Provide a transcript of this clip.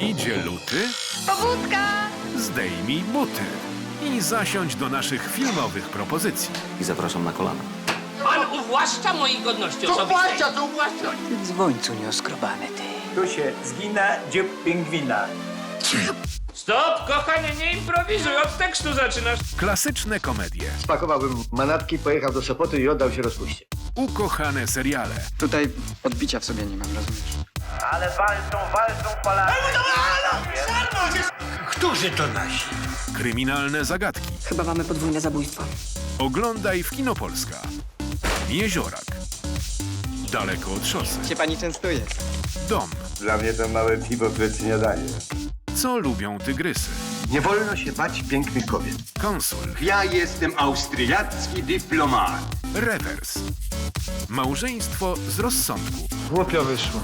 Idzie luty? Powódka! Zdejmij buty i zasiądź do naszych filmowych propozycji. I zapraszam na kolana. Pan uwłaszcza mojej godności osobistej. co uwłaszcza? Dzwońcu nieoskrobany ty. Tu się zgina dziób pingwina. Stop, kochanie, nie improwizuj, od tekstu zaczynasz. Klasyczne komedie, Spakowałbym manatki, pojechał do Sopotu i oddał się rozpuście. ukochane seriale, Tutaj odbicia w sobie nie mam, rozumiesz? Ale walczą, walczą Polacy. Którzy to nasi? kryminalne zagadki. Chyba mamy podwójne zabójstwo. Oglądaj w Kinopolska. Jeziorak. Daleko od szosy. Się pani częstuje. Dom. Dla mnie to małe piwo przed śniadanie. Co lubią tygrysy? Nie wolno się bać pięknych kobiet. Konsul. Ja jestem austriacki dyplomat. Rewers. Małżeństwo z rozsądku. Głupio wyszło.